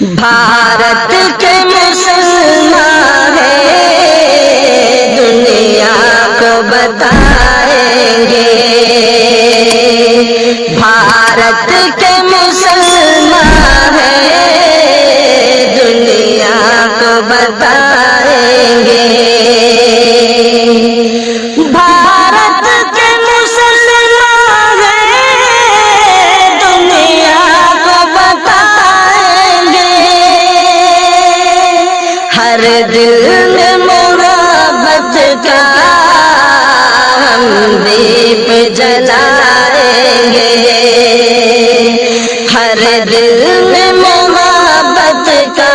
بھارت کے مسلمان ہے دنیا کو بتائیں گے۔ بھارت کے مسلمان ہے دنیا کو بتائیں گے۔ بھارت کے ہر دل میں مرابت کا ہم دیپ جلائیں گے۔ ہر دل میں مرابت کا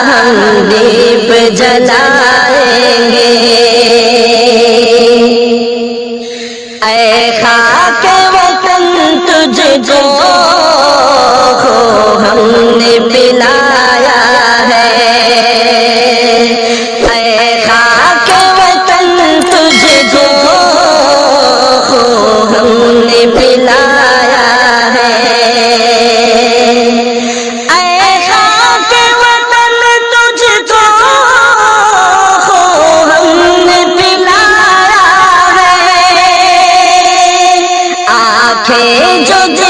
ہم دیپ جلائیں گے۔ اے خاک کے تجھ کو ہم نے پلایا ہے۔ and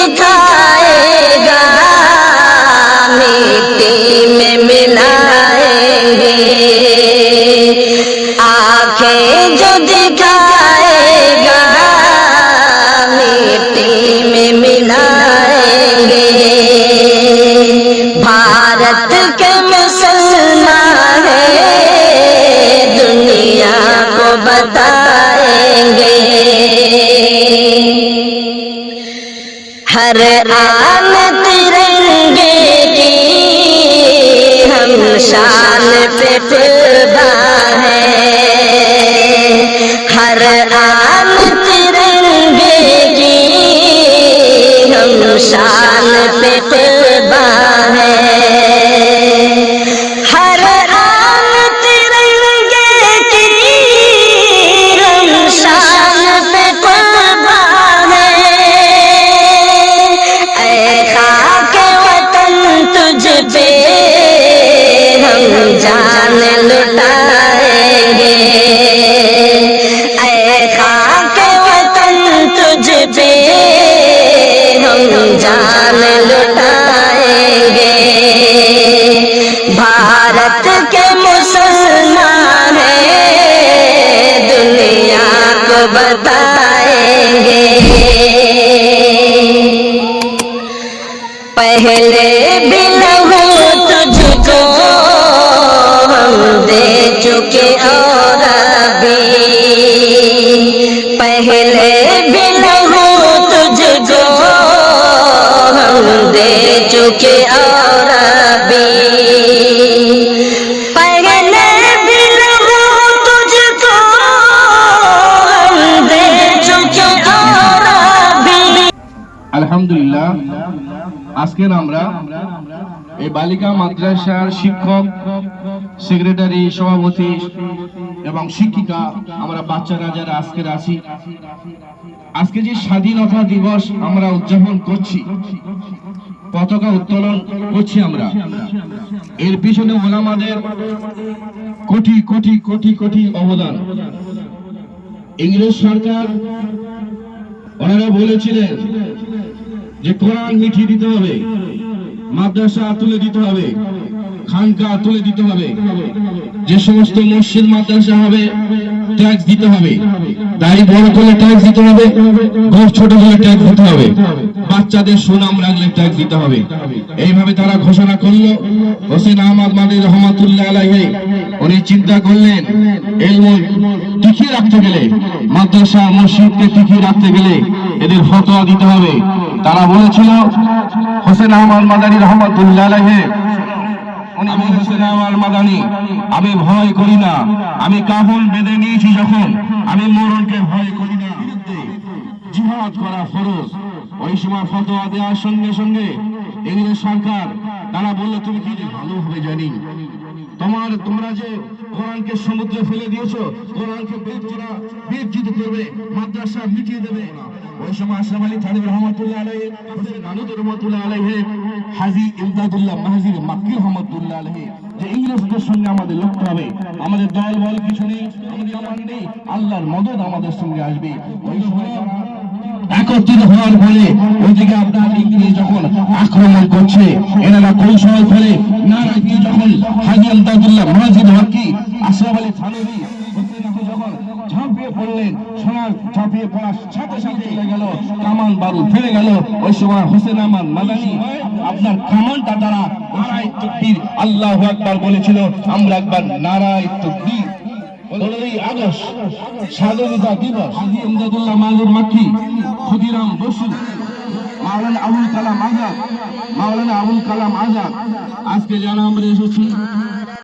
ہر آن ترنگے کی ہم شان پہ طلبہ ہے ہر آن ترنگے کی ہم شان جان لٹائیں گے اے خاک وطن تجھ پہ ہم جان لٹائیں گے بھارت کے مسلمان ہیں دنیا کو بتائیں گے پہلے আলহামদুলিল্লাহ আজকের আমরা এই বালিকা মাদ্রাসার শিক্ষক, সেক্রেটারি, সভাপতি এবং শিক্ষিকা আমরা বাচ্চারা যারা আজকের আছি, আজকে যে স্বাধীনতা দিবস আমরা উদযাপন করছি, পতাকা উত্তোলন করছি আমরা, এর পিছনে ওলামাদের কোটি কোটি কোটি কোটি অবদান। ইংরেজ সরকার, ওনারা বলেছিলেন যে কোরআন মিঠিয়ে দিতে হবে, মাদ্রাসা তুলে দিতে হবে খানকা তুলে দিতে হবে, যে সমস্ত মসজিদ, মাদ্রাসা হবে, ট্যাক্স দিতে হবে। দাড়ি বড় করলে ট্যাক্স দিতে হবে, ঘর ছোট হলে ট্যাক্স দিতে হবে। বাচ্চাদের সুনাম রাখলে ট্যাক্স দিতে হবে। এইভাবে তারা ঘোষণা করল, হোসেন আহমদ মাদি রহমাতুল্লাহ আলাইহি, উনি চিন্তা করলেন, এলম টিকিয়ে রাখতে গেলে, মাদ্রাসা, মসজিদকে টিকিয়ে রাখতে গেলে এদের ফতোয়া দিতে হবে। তারা বলেছিল, হোসেন আহমদ মাদানী রহমাতুল্লাহ আমি ভয় করি না। আমি কাফন বেঁধে নিয়েছি যখন, আমি মরণকে ভয় করি না। জিহাদ করা ফরজ। ওই সময় ফতোয়া দেওয়ার সঙ্গে সঙ্গে ইংরেজ সরকার, তারা বলল, তুমি কি যে ভালোভাবে জানি? তোমার, তোমরা যে কোরআনকে সমুদ্রে ফেলে দিয়েছ, কোরআনকে বেদরা বিজ্জিত করবে, মাদ্রাসা মিটিয়ে দেবে। ওই সময় আশরাফ আলী থানিব রহমতুল্লাহ হাজি ইমদাদুল্লাহ মাহাজির মাক্কি রহমতুল্লাহ আলহী যে ইংরেজদের সঙ্গে আমাদের লড়তে হবে, আমাদের দল বল কিছু নেই আল্লাহর মদত আমাদের সঙ্গে আসবে। ওই সময় একত্রিত হওয়ার ফলে ওইদিকে আপনার ইংরেজ যখন আক্রমণ করছে, এনারা কৌশল ফলে দিয়ে যখন হাজি আলতাদুল্লাহ মহাজিদ হকি আশরাফ আলী থানবী যখন ঝাঁপিয়ে পড়লেন। সোনার ঝাঁপিয়ে পড়ার সাথে সাথে চলে গেল। কামান বারু ফেলে গেল। ওই সময় হোসেন আহমদ মাদানি, আপনার কামানটা দ্বারা নারায় তকবীর আল্লাহু আকবার বলেছিল, আমরা একবার নারায় তকবীর। আজকে যারা আমরা এসেছি